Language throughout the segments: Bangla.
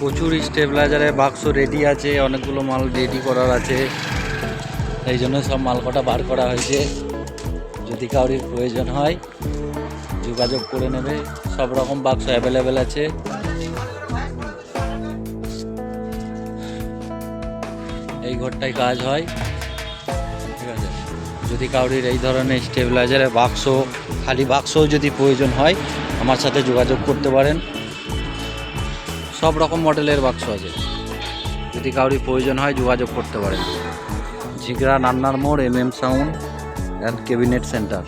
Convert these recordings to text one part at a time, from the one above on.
প্রচুর স্টেবিলাইজারের বাক্স রেডি আছে, অনেকগুলো মাল রেডি করার আছে। এই জন্য সব মাল কটা বার করা হয়েছে। যদি কাউরির প্রয়োজন হয়, যোগাযোগ করে নেবে। সব রকম বাক্স অ্যাভেলেবেল আছে। এই ঘরটায় কাজ হয়। ঠিক আছে? যদি কাউরির এই ধরনের স্টেবিলাইজারের বাক্স, খালি বাক্সও যদি প্রয়োজন হয়, আমার সাথে যোগাযোগ করতে পারেন। সব রকম মডেলের বাক্স আছে। যদি কাউরি প্রয়োজন হয়, যোগাযোগ করতে পারেন। ঝিগড়া নান্নার মোড় M M sound and cabinet center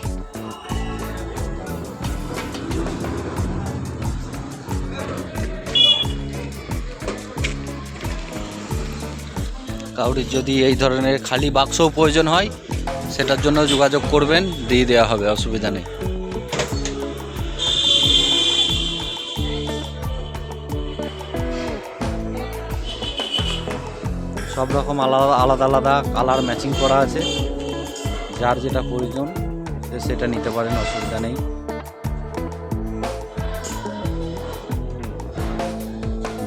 কাউরির যদি এই ধরনের খালি বাক্সও প্রয়োজন হয়, সেটার জন্য যোগাযোগ করবেন, দিয়ে দেওয়া হবে, অসুবিধা নেই। সব রকম আলাদা আলাদা আলাদা কালার ম্যাচিং করা আছে। যার যেটা প্রয়োজন সেটা নিতে পারেন, অসুবিধা নেই।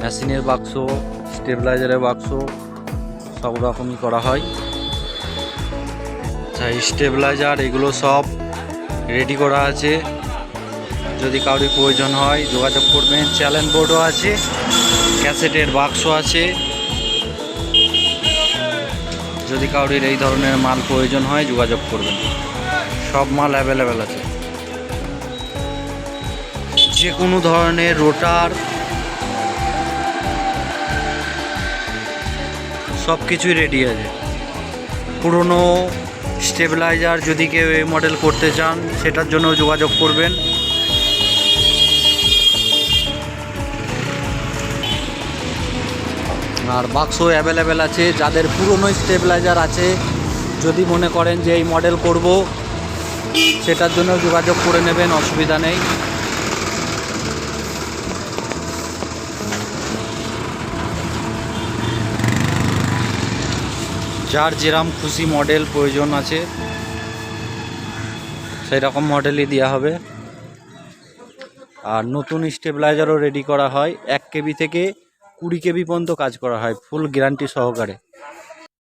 মেশিনের বাক্স স্টেবিলাইজারের বাক্স সব রকমই করা হয়। আচ্ছা স্টেবিলাইজার এগুলো সব রেডি করা আছে। যদি কারোর প্রয়োজন হয়, যোগাযোগ করবেন। চ্যালেঞ্জ বোর্ডও আছে ক্যাসেটের বাক্স আছে। যদি কারোর এই ধরনের মাল প্রয়োজন হয়, যোগাযোগ করবেন। সব মাল অ্যাভেলেবেল আছে। যে কোনো ধরনের রোটার সব কিছুই রেডি আছে। পুরনো স্টেবিলাইজার যদি কেউ এই মডেল করতে চান, সেটার জন্য যোগাযোগ করবেন। আর বাক্স অ্যাভেলেবেল আছে। যাদের পুরনো স্টেবিলাইজার আছে, যদি মনে করেন যে এই মডেল করব, সেটার জন্য যোগাযোগ করে নেবেন, অসুবিধা নেই। যার যেরম খুশি মডেল প্রয়োজন আছে সেই রকম মডেলই দেওয়া হবে। আর নতুন স্টেবিলাইজারও রেডি করা হয়, এক কেবি থেকে কুড়ি কেবি পর্যন্ত কাজ করা হয় ফুল গ্যারান্টি সহকারে।